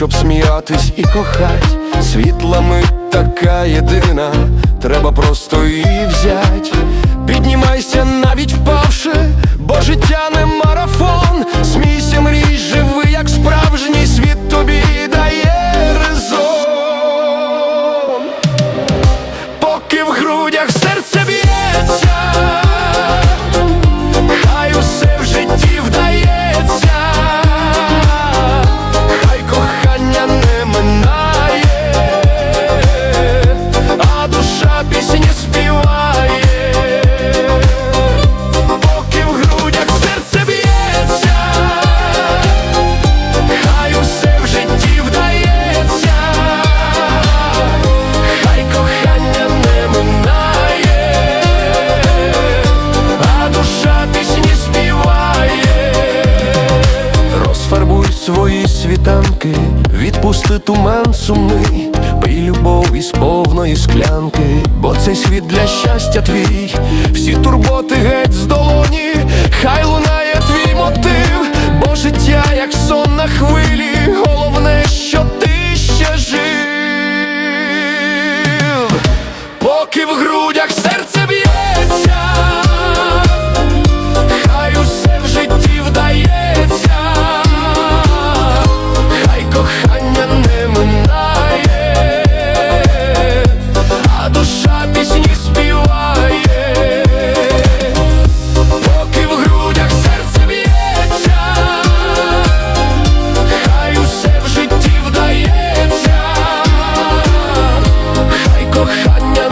щоб сміятись і кохать, світла мить така єдина, треба просто її взять, піднімайся. Свої світанки, відпусти туман сумний, пий любов із повної склянки, бо цей світ для щастя твій, всі турботи геть з долоні, хай лунає твій мотив, бо життя, як сон на хвилі, головне, що ти ще жив, поки в грудях I never